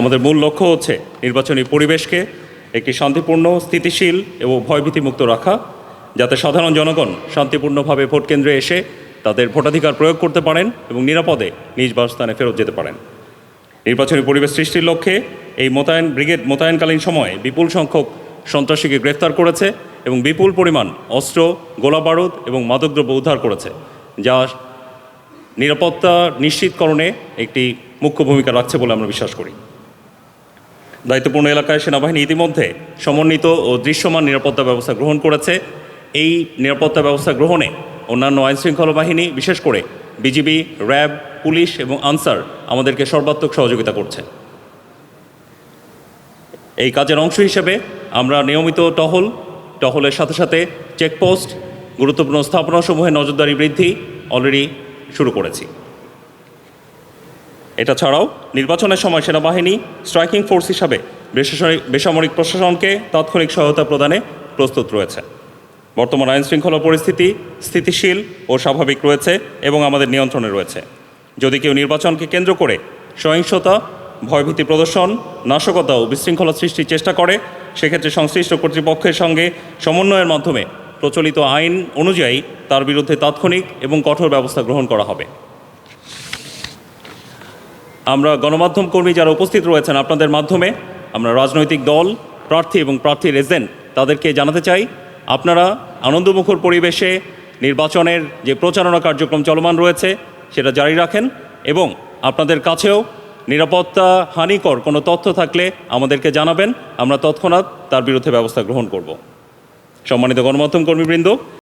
আমাদের মূল লক্ষ্য হচ্ছে নির্বাচনী পরিবেশকে একটি শান্তিপূর্ণ, স্থিতিশীল এবং ভয়ভীতিমুক্ত রাখা, যাতে সাধারণ জনগণ শান্তিপূর্ণভাবে ভোট কেন্দ্রে এসে তাদের ভোটাধিকার প্রয়োগ করতে পারেন এবং নিরাপদে নিজ বাসস্থানে ফেরত যেতে পারেন। নির্বাচনী পরিবেশ সৃষ্টির লক্ষ্যে এই মোতায়েন, ব্রিগেড মোতায়েনকালীন সময়ে বিপুল সংখ্যক সন্ত্রাসীকে গ্রেফতার করেছে এবং বিপুল পরিমাণ অস্ত্র, গোলাবারুদ এবং মাদকদ্রব্য উদ্ধার করেছে, যা নিরাপত্তা নিশ্চিতকরণে একটি মুখ্য ভূমিকা রাখছে বলে আমরা বিশ্বাস করি। দায়িত্বপূর্ণ এলাকায় সেনাবাহিনী ইতিমধ্যে সমন্বিত ও দৃশ্যমান নিরাপত্তা ব্যবস্থা গ্রহণ করেছে। এই নিরাপত্তা ব্যবস্থা গ্রহণে অন্যান্য আইনশৃঙ্খলা বাহিনী, বিশেষ করে বিজিবি, র্যাব, পুলিশ এবং আনসার আমাদেরকে সর্বাত্মক সহযোগিতা করছে। এই কাজের অংশ হিসেবে আমরা নিয়মিত টহল, টহলের সাথে সাথে চেকপোস্ট, গুরুত্বপূর্ণ স্থাপনাসমূহে নজরদারি বৃদ্ধি, অলরেডি শুরু করেছি। এটা ছাড়াও নির্বাচনের সময় সেনাবাহিনী স্ট্রাইকিং ফোর্স হিসাবে বেসামরিক বেসামরিক প্রশাসনকে তাৎক্ষণিক সহায়তা প্রদানে প্রস্তুত রয়েছে। বর্তমান আইন শৃঙ্খলা পরিস্থিতি স্থিতিশীল ও স্বাভাবিক রয়েছে এবং আমাদের নিয়ন্ত্রণে রয়েছে। যদি কেউ নির্বাচনকে কেন্দ্র করে সহিংসতা, ভয়ভীতি প্রদর্শন, নাশকতা ও বিশৃঙ্খলা সৃষ্টির চেষ্টা করে, সেক্ষেত্রে সংশ্লিষ্ট কর্তৃপক্ষের সঙ্গে সমন্বয়ের মাধ্যমে প্রচলিত আইন অনুযায়ী তার বিরুদ্ধে তাৎক্ষণিক এবং কঠোর ব্যবস্থা গ্রহণ করা হবে। আমরা গণমাধ্যম কর্মী যারা উপস্থিত রয়েছেন আপনাদের মাধ্যমে আমরা রাজনৈতিক দল, প্রার্থী এবং প্রার্থীর এজেন্ট তাদেরকে জানাতে চাই, আপনারা আনন্দমুখর পরিবেশে নির্বাচনের যে প্রচারণা কার্যক্রম চলমান রয়েছে সেটা জারি রাখেন এবং আপনাদের কাছেও নিরাপত্তা হানিকর কোনো তথ্য থাকলে আমাদেরকে জানাবেন, আমরা তৎক্ষণাৎ তার বিরুদ্ধে ব্যবস্থা গ্রহণ করব। সম্মানিত গণমাধ্যম কর্মীবৃন্দ